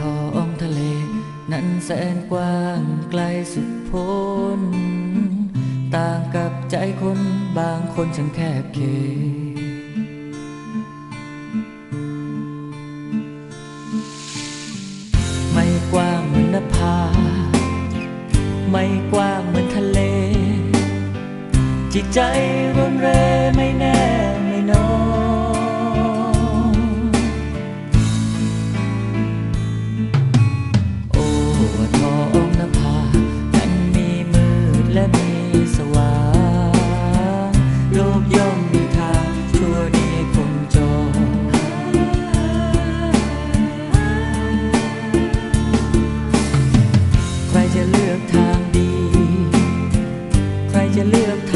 ท้องทะเล นั้นแสนกว้างไกลสุดพ้น ต่างกับใจคนบางคนช่างแคบเขไม่กว้างเหมือนนภา ไม่กว้างเหมือนทะเล จิตใจ need a